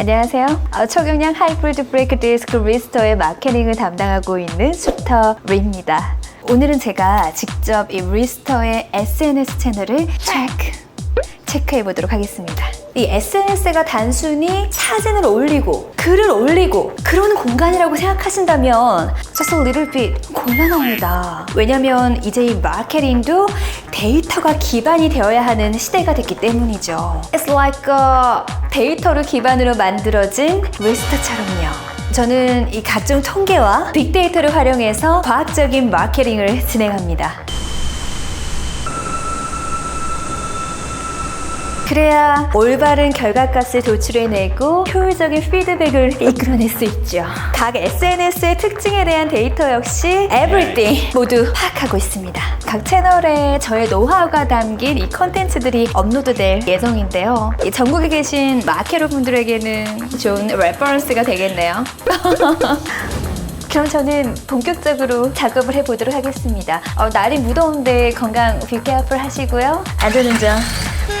안녕하세요. 어, 초경량 하이브리드 브레이크 디스크 리스터의 마케팅을 담당하고 있는 슈터 리입니다. 오늘은 제가 직접 이 리스터의 SNS 채널을 체크, 체크해 보도록 하겠습니다. 이 SNS가 단순히 사진을 올리고 글을 올리고 그런 공간이라고 생각하신다면 just a little bit 곤란합니다. 왜냐면 이제 이 마케팅도 데이터가 기반이 되어야 하는 시대가 됐기 때문이죠. It's like a 데이터를 기반으로 만들어진 리스트처럼요. 저는 이 각종 통계와 빅데이터를 활용해서 과학적인 마케팅을 진행합니다. 그래야 올바른 결과값을 도출해내고 효율적인 피드백을 이끌어낼 수 있죠. 각 SNS의 특징에 대한 데이터 역시 everything 모두 파악하고 있습니다. 각 채널에 저의 노하우가 담긴 이 컨텐츠들이 업로드될 예정인데요. 이 전국에 계신 마케로 분들에게는 좋은 레퍼런스가 되겠네요. 그럼 저는 본격적으로 작업을 해보도록 하겠습니다. 어, 날이 무더운데 건강 비케어풀 하시고요. 안전운전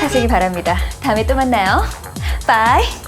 하시기 바랍니다. 다음에 또 만나요. 바이.